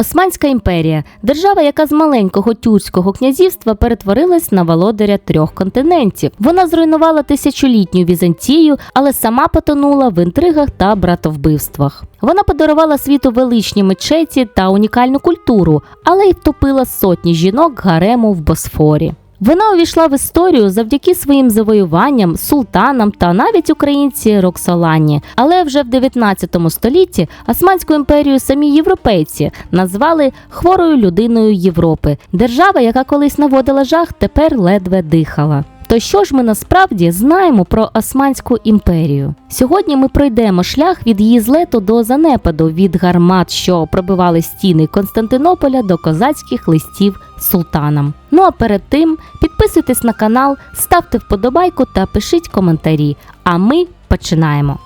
Османська імперія держава, яка з маленького тюркського князівства перетворилась на володаря трьох континентів. Вона зруйнувала тисячолітню Візантію, але сама потонула в інтригах та братовбивствах. Вона подарувала світу величні мечеті та унікальну культуру, але й втопила сотні жінок гарему в Босфорі. Вона увійшла в історію завдяки своїм завоюванням, султанам та навіть українці Роксолані. Але вже в 19 столітті Османську імперію самі європейці назвали хворою людиною Європи. Держава, яка колись наводила жах, тепер ледве дихала. То що ж ми насправді знаємо про Османську імперію? Сьогодні ми пройдемо шлях від її злету до занепаду, від гармат, що пробивали стіни Константинополя до козацьких листів султанам. Ну а перед тим підписуйтесь на канал, ставте вподобайку та пишіть коментарі. А ми починаємо.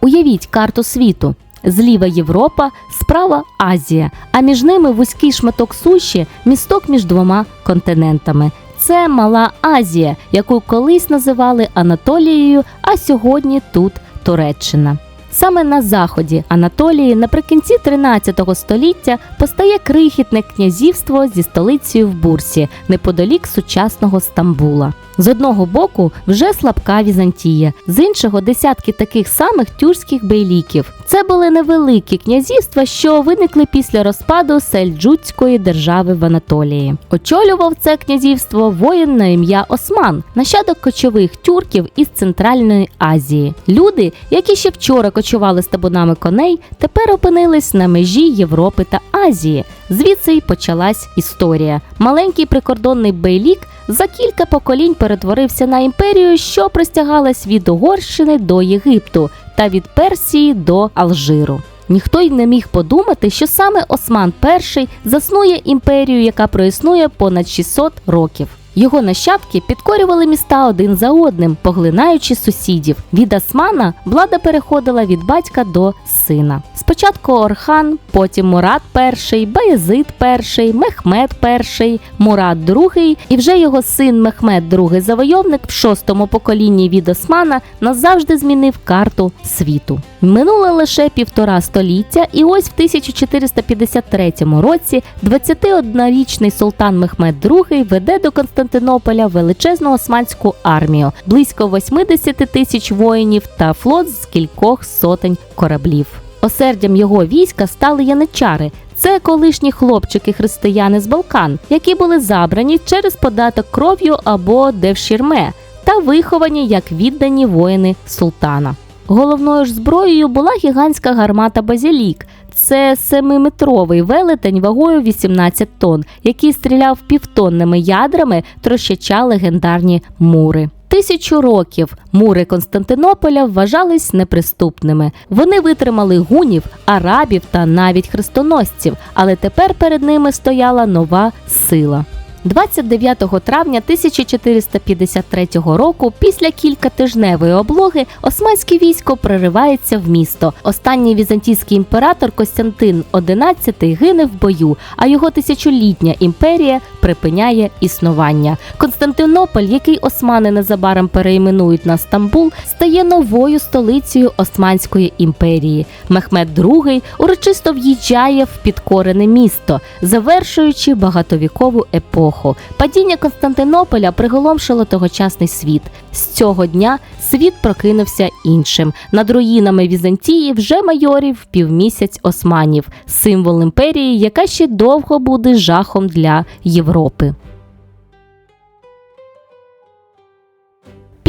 Уявіть карту світу. Зліва Європа, справа Азія, а між ними вузький шматок суші, місток між двома континентами. Це Мала Азія, яку колись називали Анатолією, а сьогодні тут Туреччина. Саме на заході Анатолії наприкінці 13 століття постає крихітне князівство зі столицею в Бурсі, неподалік сучасного Стамбула. З одного боку вже слабка Візантія, з іншого десятки таких самих тюркських бейліків. Це були невеликі князівства, що виникли після розпаду сельджуцької держави в Анатолії. Очолював це князівство воїн на ім'я Осман, нащадок кочових тюрків із Центральної Азії. Люди, які ще вчора кочували з табунами коней, тепер опинились на межі Європи та Азії. Звідси й почалась історія. Маленький прикордонний бейлік за кілька поколінь перетворився на імперію, що простягалась від Угорщини до Єгипту та від Персії до Алжиру. Ніхто й не міг подумати, що саме Осман І заснує імперію, яка проіснує понад 600 років. Його нащадки підкорювали міста один за одним, поглинаючи сусідів. Від Османа влада переходила від батька до сина. Спочатку Орхан, потім Мурат І, Баязид І, Мехмед І, Мурат II і вже його син Мехмед II завойовник в шостому поколінні від Османа назавжди змінив карту світу. Минуло лише півтора століття, і ось в 1453 році 21-річний султан Мехмед II веде до Константинополя величезну османську армію, близько 80 тисяч воїнів та флот з кількох сотень кораблів. Осердям його війська стали яничари. Це колишні хлопчики-християни з Балкан, які були забрані через податок кров'ю або девшірме та виховані як віддані воїни султана. Головною ж зброєю була гігантська гармата Базілік. Це семиметровий велетень вагою 18 тонн, який стріляв півтонними ядрами, трощача легендарні мури. Тисячу років мури Константинополя вважались неприступними. Вони витримали гунів, арабів та навіть хрестоносців, але тепер перед ними стояла нова сила. 29 травня 1453 року, після кількатижневої облоги, османське військо проривається в місто. Останній візантійський імператор Костянтин XI гине в бою, а його тисячолітня імперія припиняє існування. Константинополь, який османи незабаром перейменують на Стамбул, стає новою столицею Османської імперії. Мехмед II урочисто в'їжджає в підкорене місто, завершуючи багатовікову епоху. Падіння Константинополя приголомшило тогочасний світ. З цього дня світ прокинувся іншим. Над руїнами Візантії вже майорів півмісяць османів, символ імперії, яка ще довго буде жахом для Європи.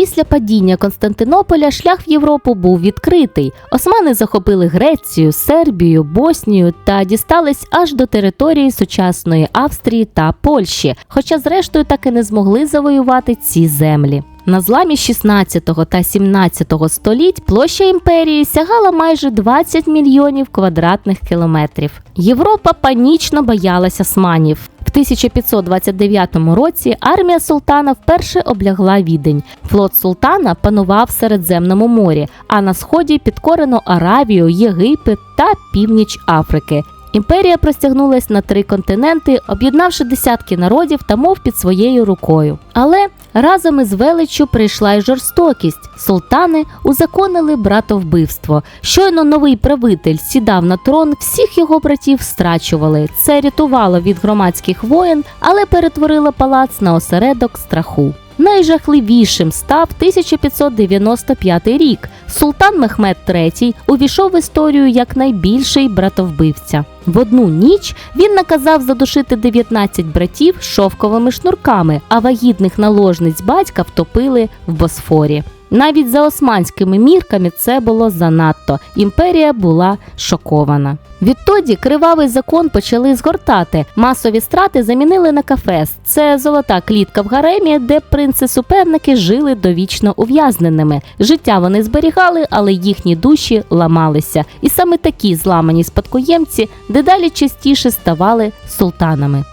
Після падіння Константинополя шлях в Європу був відкритий. Османи захопили Грецію, Сербію, Боснію та дістались аж до території сучасної Австрії та Польщі, хоча зрештою так і не змогли завоювати ці землі. На зламі 16 та 17 століть площа імперії сягала майже 20 мільйонів квадратних кілометрів. Європа панічно боялася османів. В 1529 році армія султана вперше облягла відень. Флот султана панував в Середземному морі, а на сході підкорено Аравію, Єгипет та північ Африки. Імперія простягнулась на три континенти, об'єднавши десятки народів та мов під своєю рукою. Але разом із величчю прийшла й жорстокість. Султани узаконили братовбивство. Щойно новий правитель сідав на трон, всіх його братів страчували. Це рятувало від громадських воєн, але перетворило палац на осередок страху. Найжахливішим став 1595 рік. Султан Мехмед III увійшов в історію як найбільший братовбивця. В одну ніч він наказав задушити 19 братів шовковими шнурками, а вагітних наложниць батька втопили в Босфорі. Навіть за османськими мірками це було занадто. Імперія була шокована. Відтоді кривавий закон почали згортати. Масові страти замінили на кафес. Це золота клітка в гаремі, де принци-суперники жили довічно ув'язненими. Життя вони зберігали, але їхні душі ламалися. І саме такі зламані спадкоємці дедалі частіше ставали султанами.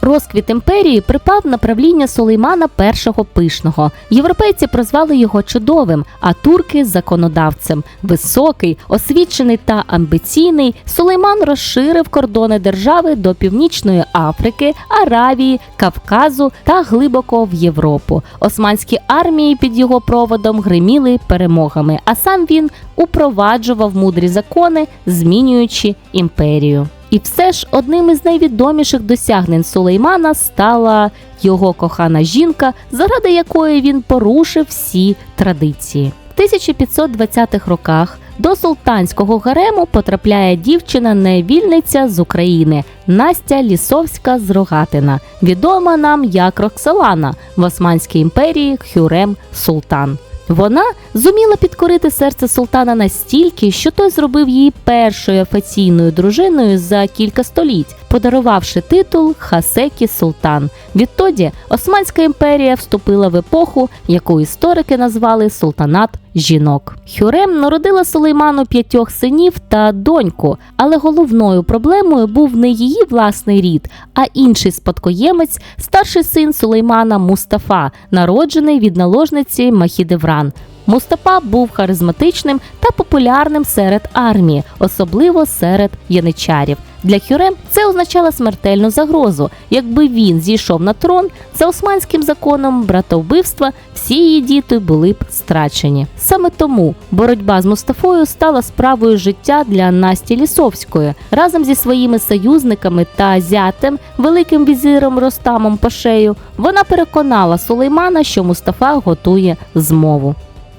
Розквіт імперії припав на правління Сулеймана I пишного. Європейці прозвали його чудовим, а турки законодавцем. Високий, освічений та амбіційний, Сулейман розширив кордони держави до Північної Африки, Аравії, Кавказу та глибоко в Європу. Османські армії під його проводом гриміли перемогами, а сам він упроваджував мудрі закони, змінюючи імперію. І все ж одним із найвідоміших досягнень Сулеймана стала його кохана жінка, заради якої він порушив всі традиції. В 1520-х роках до султанського гарему потрапляє дівчина-невільниця з України Настя Лісовська з Рогатина, відома нам як Роксолана в Османській імперії Хюрем Султан. Вона зуміла підкорити серце султана настільки, що той зробив її першою офіційною дружиною за кілька століть, подарувавши титул Хасекі Султан. Відтоді Османська імперія вступила в епоху, яку історики назвали султанат жінок. Хюрем народила Сулейману п'ятьох синів та доньку, але головною проблемою був не її власний рід, а інший спадкоємець, старший син Сулеймана Мустафа, народжений від наложниці Махідевран. Мустафа був харизматичним та популярним серед армії, особливо серед яничарів. Для Хюрем це означало смертельну загрозу. Якби він зійшов на трон, за османським законом братовбивства всі її діти були б страчені. Саме тому боротьба з Мустафою стала справою життя для Насті Лісовської разом зі своїми союзниками та зятем, великим візиром Ростамом Пашею. Вона переконала Сулеймана, що Мустафа готує змову.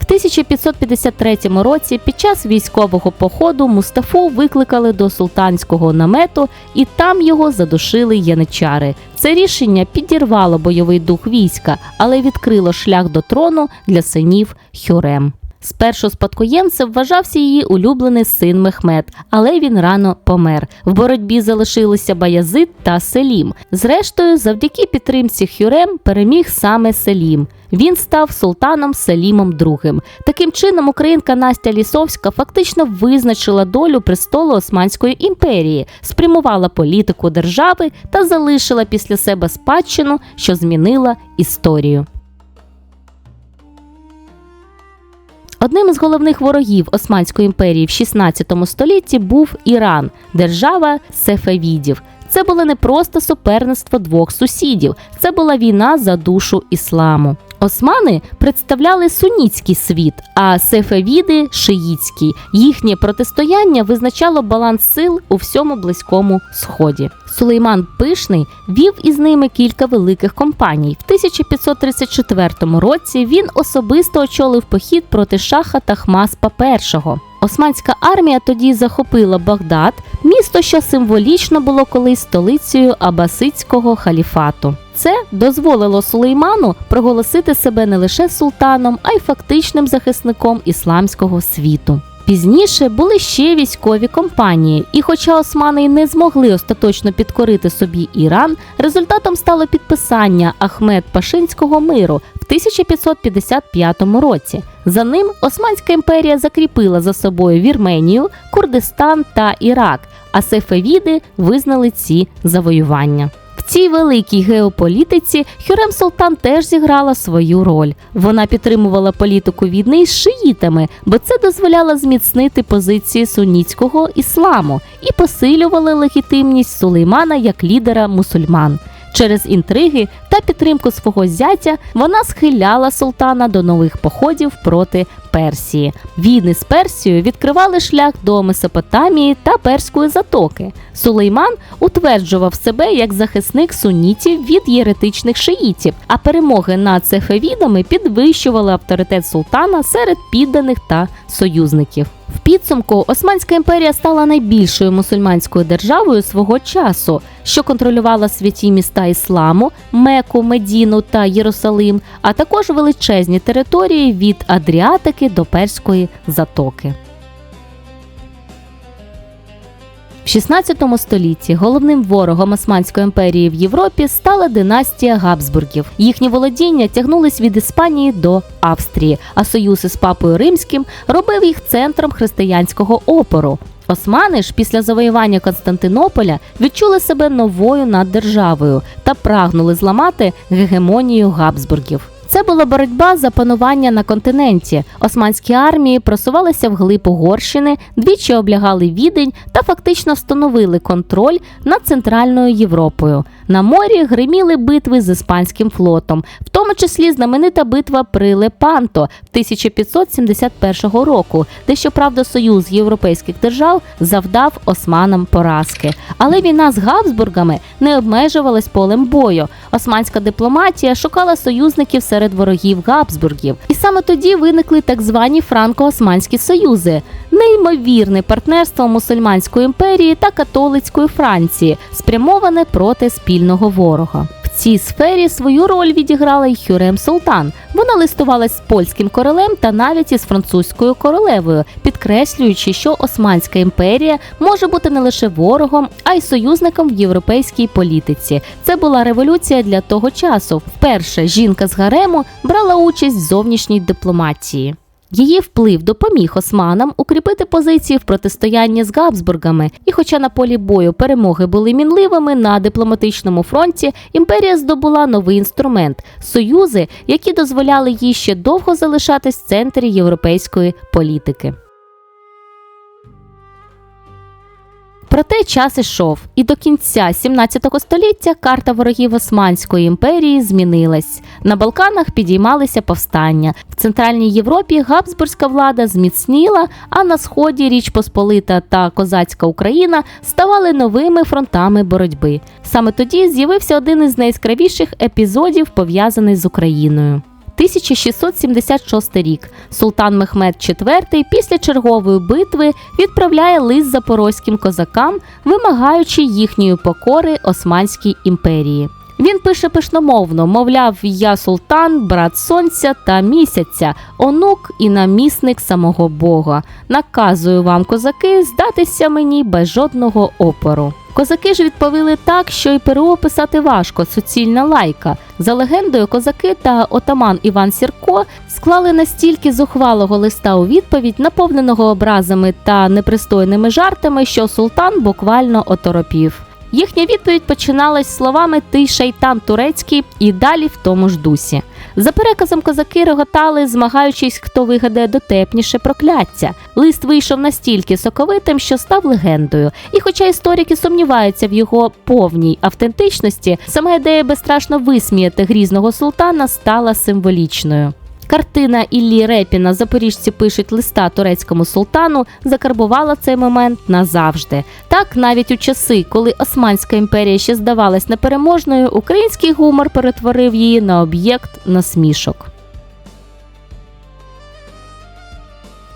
В 1553 році під час військового походу Мустафу викликали до султанського намету, і там його задушили яничари. Це рішення підірвало бойовий дух війська, але відкрило шлях до трону для синів Хюрем. Спершу спадкоємцем вважався її улюблений син Мехмед, але він рано помер. В боротьбі залишилися Баязид та Селім. Зрештою, завдяки підтримці Хюрем переміг саме Селім. Він став султаном Селімом II. Таким чином, українка Настя Лісовська фактично визначила долю престолу Османської імперії, спрямувала політику держави та залишила після себе спадщину, що змінила історію. Одним із головних ворогів Османської імперії в 16 столітті був Іран, держава сефевідів. Це було не просто суперництво двох сусідів, це була війна за душу ісламу. Османи представляли сунітський світ, а сефевіди шиїцький. Їхнє протистояння визначало баланс сил у всьому близькому сході. Сулейман Пишний вів із ними кілька великих компаній. В 1534 році він особисто очолив похід проти шаха Тахмаспа І. Османська армія тоді захопила Багдад, місто, що символічно було колись столицею Абасидського халіфату. Це дозволило Сулейману проголосити себе не лише султаном, а й фактичним захисником ісламського світу. Пізніше були ще військові компанії, і хоча османи не змогли остаточно підкорити собі Іран, результатом стало підписання Ахмед Пашинського миру 1555 році. За ним Османська імперія закріпила за собою Вірменію, Курдистан та Ірак, а сефевіди визнали ці завоювання. В цій великій геополітиці Хюрем Султан теж зіграла свою роль. Вона підтримувала політику війни з шиїтами, бо це дозволяло зміцнити позиції сунітського ісламу і посилювало легітимність Сулеймана як лідера мусульман. Через інтриги та підтримку свого зятя вона схиляла султана до нових походів проти Персії. Війни з Персією відкривали шлях до Месопотамії та Перської затоки. Сулейман утверджував себе як захисник сунітів від єретичних шиїтів, а перемоги над цефевідами підвищували авторитет султана серед підданих та союзників. В підсумку Османська імперія стала найбільшою мусульманською державою свого часу, що контролювала святі міста ісламу, Меку, Медіну та Єрусалим, а також величезні території від Адріатики до Перської затоки. В 16 столітті головним ворогом Османської імперії в Європі стала династія Габсбургів. Їхні володіння тягнулись від Іспанії до Австрії, а союз із папою римським робив їх центром християнського опору. Османи ж після завоювання Константинополя відчули себе новою наддержавою та прагнули зламати гегемонію Габсбургів. Це була боротьба за панування на континенті. Османські армії просувалися вглиб Угорщини, двічі облягали відень та фактично встановили контроль над центральною Європою. На морі гриміли битви з іспанським флотом, в тому числі знаменита битва при Лепанто 1571 року, де щоправда союз європейських держав завдав османам поразки. Але війна з Габсбургами не обмежувалась полем бою. Османська дипломатія шукала союзників серед ворогів Габсбургів, і саме тоді виникли так звані франко-османські союзи, неймовірне партнерство мусульманської імперії та католицької Франції, спрямоване проти спільного ворога. В цій сфері свою роль відіграла й Хюрем Султан. Вона листувалась з польським королем та навіть із французькою королевою, підкреслюючи, що Османська імперія може бути не лише ворогом, а й союзником в європейській політиці. Це була революція для того часу. Вперше жінка з гарему брала участь в зовнішній дипломатії. Її вплив допоміг османам укріпити позиції в протистоянні з Габсбургами, і, хоча на полі бою перемоги були мінливими, на дипломатичному фронті імперія здобула новий інструмент союзи, які дозволяли їй ще довго залишатись в центрі європейської політики. Проте час ішов, і до кінця 17 століття карта ворогів Османської імперії змінилась. На Балканах підіймалися повстання. В Центральній Європі габсбурзька влада зміцніла, а на сході Річ Посполита та Козацька Україна ставали новими фронтами боротьби. Саме тоді з'явився один із найяскравіших епізодів, пов'язаний з Україною. 1676 рік султан Мехмед IV після чергової битви відправляє лист запорозьким козакам, вимагаючи їхньої покори Османській імперії. Він пише пишномовно, мовляв, я султан, брат сонця та місяця, онук і намісник самого Бога. Наказую вам, козаки, здатися мені без жодного опору. Козаки ж відповіли так, що й переописати важко суцільна лайка. За легендою, козаки та отаман Іван Сірко склали настільки зухвалого листа у відповідь, наповненого образами та непристойними жартами, що султан буквально оторопів. Їхня відповідь починалась словами Ти шайтан турецький і далі в тому ж дусі. За переказом козаки реготали, змагаючись, хто вигадає дотепніше прокляття. Лист вийшов настільки соковитим, що став легендою. І, хоча історики сумніваються в його повній автентичності, сама ідея безстрашно висміяти грізного султана стала символічною. Картина Іллі Репіна Запоріжці пишуть листа турецькому султану закарбувала цей момент назавжди. Так, навіть у часи, коли Османська імперія ще здавалась непереможною, український гумор перетворив її на об'єкт насмішок.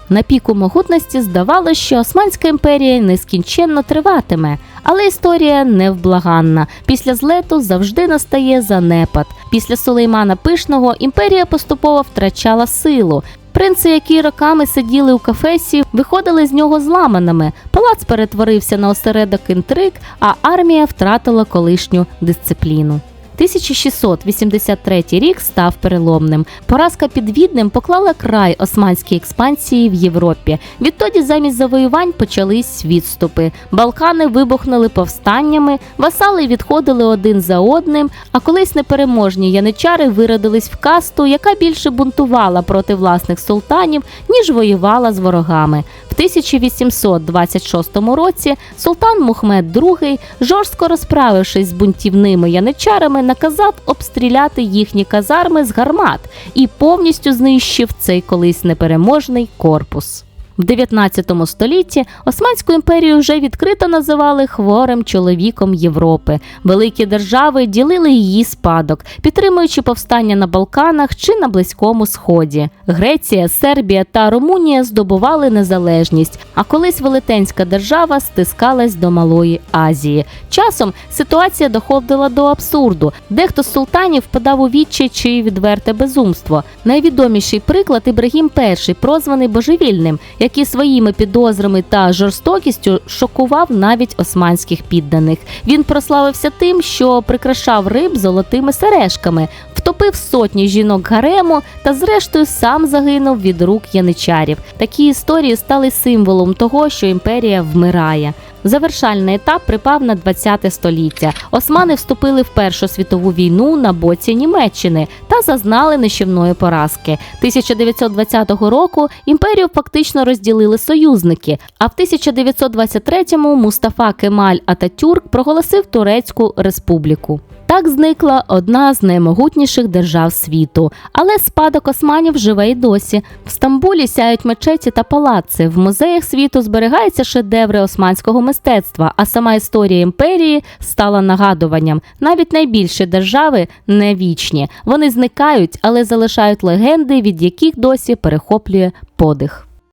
На піку могутності здавалося, що Османська імперія нескінченно триватиме, але історія невблаганна. Після злету завжди настає занепад. Після Сулеймана Пишного імперія поступово втрачала силу. Принци, які роками сиділи у кафесі, виходили з нього зламаними. Палац перетворився на осередок інтриг, а армія втратила колишню дисципліну. 1683 рік став переломним. Поразка під Віднем поклала край османській експансії в Європі. Відтоді замість завоювань почались відступи. Балкани вибухнули повстаннями, васали відходили один за одним. А колись непереможні яничари виродились в касту, яка більше бунтувала проти власних султанів, ніж воювала з ворогами. В 1826 році султан Мухмед II, жорстко розправившись з бунтівними яничарами, наказав обстріляти їхні казарми з гармат і повністю знищив цей колись непереможний корпус. В 19 столітті Османську імперію вже відкрито називали хворим чоловіком Європи. Великі держави ділили її спадок, підтримуючи повстання на Балканах чи на Близькому Сході. Греція, Сербія та Румунія здобували незалежність, а колись велетенська держава стискалась до Малої Азії. Часом ситуація доходила до абсурду. Дехто з султанів впадав у відчай чи відверте безумство. Найвідоміший приклад Ібрагім І, прозваний божевільним, який своїми підозрами та жорстокістю шокував навіть османських підданих. Він прославився тим, що прикрашав риб золотими сережками, втопив сотні жінок гарему та, зрештою, сам загинув від рук яничарів. Такі історії стали символом того, що імперія вмирає. Завершальний етап припав на 20 століття. Османи вступили в Першу світову війну на боці Німеччини та зазнали нищівної поразки. 1920 року імперію фактично розділили союзники. А в 1923-му Мустафа Кемаль Ататюрк проголосив Турецьку республіку. Так зникла одна з наймогутніших держав світу, але спадок османів живе й досі. В Стамбулі сяють мечеті та палаци. В музеях світу зберігаються шедеври османського мистецтва, а сама історія імперії стала нагадуванням. Навіть найбільші держави не вічні. Вони зникають, але залишають легенди, від яких досі перехоплює подих.